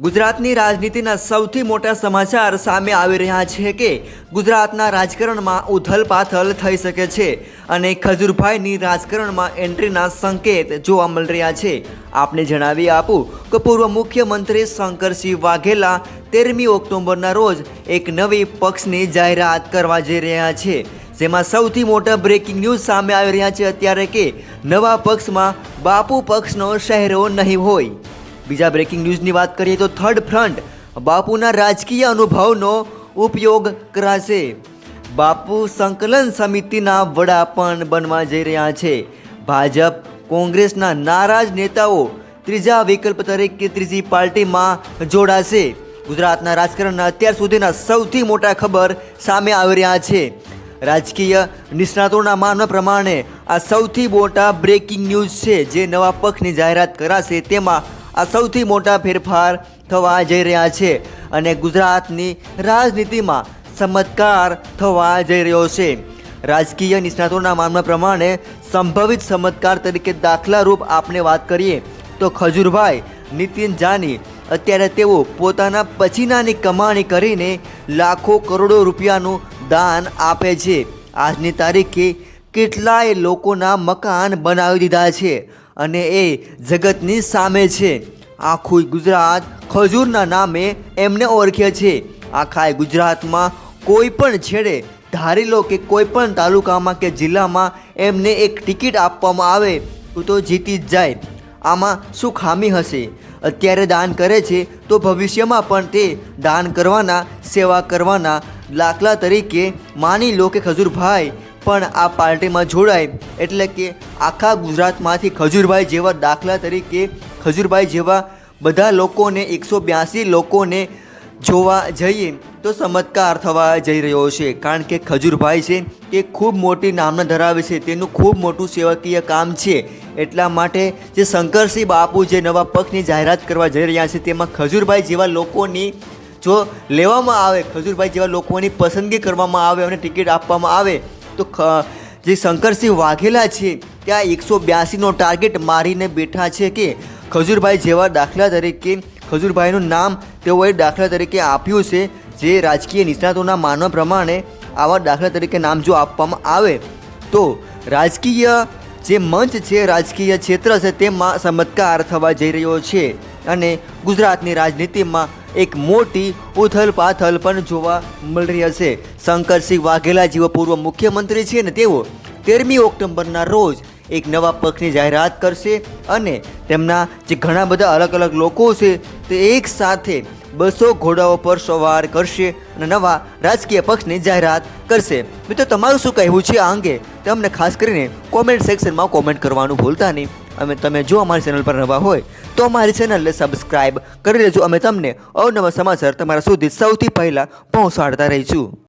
ગુજરાતની રાજનીતિના સૌથી મોટા સમાચાર સામે આવી રહ્યા છે કે ગુજરાતના રાજકારણમાં ઉથલપાથલ થઈ શકે છે અને ખજૂરભાઈની રાજકારણમાં એન્ટ્રીના સંકેત જોવા મળી રહ્યા છે. આપને જણાવી આપું કે પૂર્વ મુખ્યમંત્રી શંકરસિંહ વાઘેલા તેરમી ઓક્ટોબરના રોજ એક નવી પક્ષની જાહેરાત કરવા જઈ રહ્યા છે. જેમાં સૌથી મોટા બ્રેકિંગ ન્યૂઝ સામે આવી રહ્યા છે અત્યારે કે નવા પક્ષમાં બાપુ પક્ષનો શહેરો નહીં હોય. બીજા બ્રેકિંગ ન્યૂઝની વાત કરીએ તો થર્ડ ફ્રન્ટ બાપુના રાજકીય અનુભવનો ઉપયોગ કરાશે. બાપુ સંકલન સમિતિના વડા પણ બનવા જઈ રહ્યા છે. ભાજપ, કોંગ્રેસના નારાજ નેતાઓ ત્રીજા વિકલ્પ તરીકે ત્રીજી પાર્ટીમાં જોડાશે. ગુજરાતના રાજકારણના અત્યાર સુધીના સૌથી મોટા ખબર સામે આવી રહ્યા છે. રાજકીય નિષ્ણાતોના માનવા પ્રમાણે આ સૌથી મોટા બ્રેકિંગ ન્યૂઝ છે જે નવા પક્ષની જાહેરાત કરાશે તેમાં આ સૌથી મોટા ફેરફાર થવા જઈ રહ્યા છે અને ગુજરાતની રાજનીતિમાં ચમત્કાર થવા જઈ રહ્યો છે. રાજકીય નિષ્ણાતોના માનવા પ્રમાણે સંભવિત ચમત્કાર તરીકે દાખલારૂપ આપણે વાત કરીએ તો ખજૂરભાઈ, નીતિન જાની, અત્યારે તેઓ પોતાના પછીનાની કમાણી કરીને લાખો કરોડો રૂપિયાનું દાન આપે છે. આજની તારીખે કેટલાય લોકોના મકાન બનાવી દીધા છે અને એ જગતની સામે છે. આખું ગુજરાત ખજૂરના નામે એમને ઓળખે છે. આખા ગુજરાતમાં કોઈ પણ છેડે ધારી લો કે કોઈ પણ તાલુકામાં કે જિલ્લામાં એમને એક ટિકિટ આપવામાં આવે, તો તો જીતી જ જાય. આમાં શું ખામી હશે? અત્યારે દાન કરે છે તો ભવિષ્યમાં પણ તે દાન કરવાના, સેવા કરવાના દાખલા તરીકે માની લો કે ખજૂરભાઈ, પણ આ પાર્ટીમાં જોડાય. એટલે કે આખા ગુજરાતમાંથી ખજૂરભાઈ જેવા દાખલા તરીકે ખજૂરભાઈ જેવા બધા લોકોને, એકસો બ્યાસી લોકોને જોવા જઈએ તો ચમત્કાર થવા જઈ રહ્યો છે. કારણ કે ખજૂરભાઈ છે એ ખૂબ મોટી નામના ધરાવે છે. તેનું ખૂબ મોટું સેવકીય કામ છે. એટલા માટે જે શંકરસિંહ બાપુ જે નવા પક્ષની જાહેરાત કરવા જઈ રહ્યા છે, તેમાં ખજૂરભાઈ જેવા લોકોની જો લેવામાં આવે, ખજૂરભાઈ જેવા લોકોની પસંદગી કરવામાં આવે અને ટિકિટ આપવામાં આવે, તો ખ- જે શંકરસિંહ વાઘેલા છે, ત્યાં એકસો બ્યાસીનો ટાર્ગેટ મારીને બેઠા છે કે ખજૂરભાઈ જેવા દાખલા તરીકે ખજૂરભાઈનું નામ તેઓએ દાખલા તરીકે આપ્યું છે, જે રાજકીય નિષ્ણાતોના માનવા પ્રમાણે આવા દાખલા તરીકે નામ જો આપવામાં આવે, તો રાજકીય જે મંચ છે, રાજકીય ક્ષેત્ર છે, તેમાં ચમત્કાર થવા જઈ રહ્યો છે અને ગુજરાતની રાજનીતિમાં એક મોટી ઉથલ પાથલ પણ જોવા મળી રહી હશે શંકરસિંહ વાઘેલા જેવા પૂર્વ મુખ્યમંત્રી છે ને તેઓ તેરમી ઓક્ટોબરના રોજ એક નવા પક્ષની જાહેરાત કરશે અને તેમના જે ઘણા બધા અલગ અલગ લોકો છે તે એક સાથે બસો ઘોડાઓ પર સવાર કરશે અને નવા રાજકીય પક્ષની જાહેરાત કરશે. મિત્રો, તમારું શું કહેવું છે આ અંગે? તમને ખાસ કરીને કોમેન્ટ સેક્શનમાં કોમેન્ટ કરવાનું ભૂલતા નહીં. અમે તમે જો અમારી ચેનલ પર નવા હોય તો અમારી ચેનલને સબસ્ક્રાઈબ કરી લેજો. અમે તમને અવનવા સમાચાર તમારા સુધી સૌથી પહેલાં પહોંચાડતા રહીશું.